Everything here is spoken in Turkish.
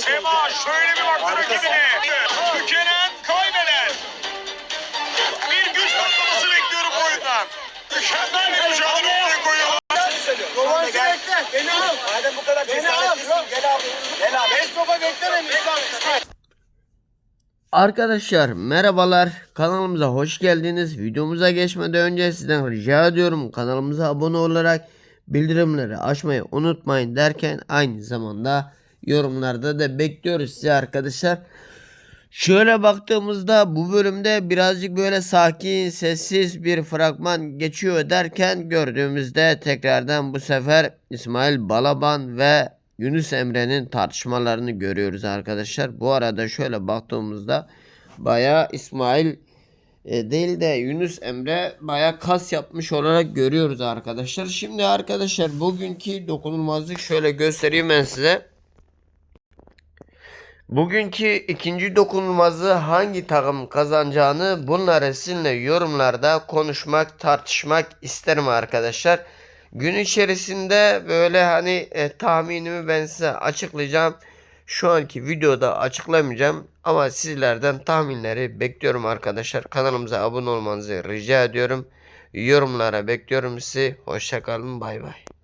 Sema şöyle bir baktı rakibine. Tükenen kaybeden. Bir güç patlaması bekliyorum bu oyundan. Mükemmel bir mücadele ortaya koyuyorlar. Arkadaşlar merhabalar. Kanalımıza hoş geldiniz. Videomuza geçmeden önce sizden rica ediyorum. Kanalımıza abone olarak bildirimleri açmayı unutmayın derken aynı zamanda yorumlarda da bekliyoruz sizi arkadaşlar. Şöyle baktığımızda bu bölümde birazcık böyle sakin, sessiz bir fragman geçiyor derken gördüğümüzde tekrardan bu sefer İsmail Balaban ve Yunus Emre'nin tartışmalarını görüyoruz arkadaşlar. Bu arada şöyle baktığımızda bayağı İsmail e, değil de Yunus Emre bayağı kas yapmış olarak görüyoruz arkadaşlar. Şimdi arkadaşlar bugünkü dokunulmazlık şöyle göstereyim ben size. Bugünkü ikinci dokunulmazlığı hangi takım kazanacağını bunları sizinle yorumlarda konuşmak, tartışmak isterim arkadaşlar. Gün içerisinde böyle hani e, tahminimi ben size açıklayacağım. Şu anki videoda açıklamayacağım ama sizlerden tahminleri bekliyorum arkadaşlar. Kanalımıza abone olmanızı rica ediyorum. Yorumlara bekliyorum sizi. Hoşçakalın bay bay.